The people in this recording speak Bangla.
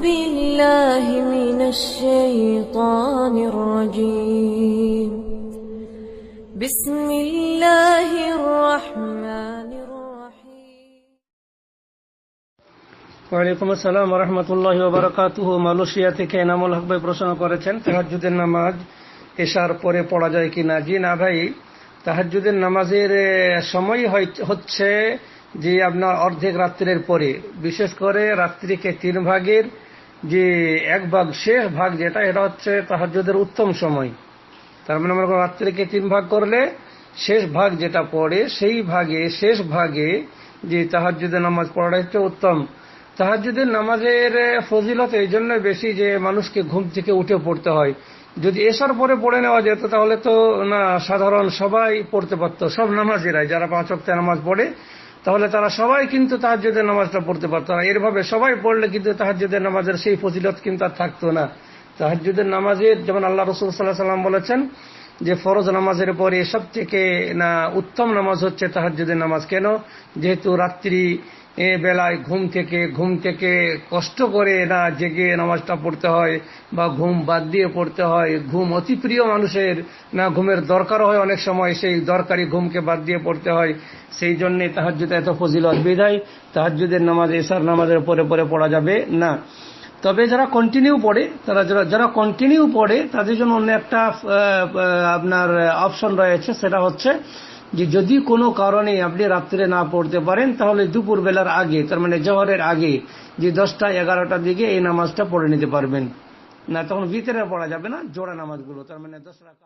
بالله من الشيطان الرجيم بسم الله الرحمن الرحيم ওয়ালাইকুম আসসালাম রহমতুল্লাহ বারাকাতুহ মালয়েশিয়া থেকে এনামুল হক ভাই প্রশ্ন করেছেন তাহাজুদের নামাজ এশার পরে পড়া যায় কিনা জি না ভাই তাহাজুদের নামাজের এ, সময় হয়- হচ্ছে যে আপনার অর্ধেক রাত্রের পরে বিশেষ করে রাত্রিকে তিন ভাগের যে এক ভাগ, শেষ ভাগ যেটা, এটা হচ্ছে তাহাজুদের উত্তম সময়। তার মানে আমরা রাত্রিকে তিন ভাগ করলে শেষ ভাগ যেটা পড়ে, সেই ভাগে, শেষ ভাগে যে তাহাজুদের নামাজ পড়াটা হচ্ছে উত্তম। তাহাজুদের নামাজের ফজিলত এই জন্য বেশি যে মানুষকে ঘুম থেকে উঠে পড়তে হয়। যদি এসার পরে পড়ে নেওয়া যেত, তাহলে তো না, সাধারণ সবাই পড়তে পারতো, সব নামাজেরাই, যারা পাঁচ অক্ট নামাজ পড়ে। তাহলে তারা সবাই কিন্তু তাহাজুদের নামাজটা পড়তে পারত না। এরভাবে সবাই পড়লে কিন্তু তাহাজুদের নামাজের সেই ফজিলত কিন্তু আর থাকতো না। তাহাজুদের নামাজের যেমন আল্লাহ রসুল সাল্লাহ সাল্লাম বলেছেন যে ফরজ নামাজের পরে সব থেকে না উত্তম নামাজ হচ্ছে তাহাজুদের নামাজ। কেন? যেহেতু রাত্রি এ বেলায় ঘুম থেকে ঘুম থেকে কষ্ট করে না জেগে নামাজটা পড়তে হয় বা ঘুম বাদ দিয়ে পড়তে হয়। ঘুম অতি প্রিয় মানুষের না ঘুমের দরকার হয় অনেক সময়, সেই দরকারি ঘুমকে বাদ দিয়ে পড়তে হয়। সেই জন্যে তাহাজুদ এত ফজিলত। বিধায় তাহাজুদের নামাজ, এসার নামাজের পরে পরে পড়া যাবে না। তবে যারা কন্টিনিউ পড়ে, তারা যারা যারা কন্টিনিউ পড়ে, তাদের জন্য অন্য একটা আপনার অপশন রয়েছে, সেটা হচ্ছে যে যদি কোনো কারণে আপনি রাত্রে না পড়তে পারেন, তাহলে দুপুর বেলার আগে, তার মানে জহরের আগে, যে দশটা, এগারোটার দিকে এই নামাজটা পড়ে নিতে পারবেন। না, তখন ভিতরে পড়া যাবে না, জোড়া নামাজগুলো, তার মানে দশ রাখা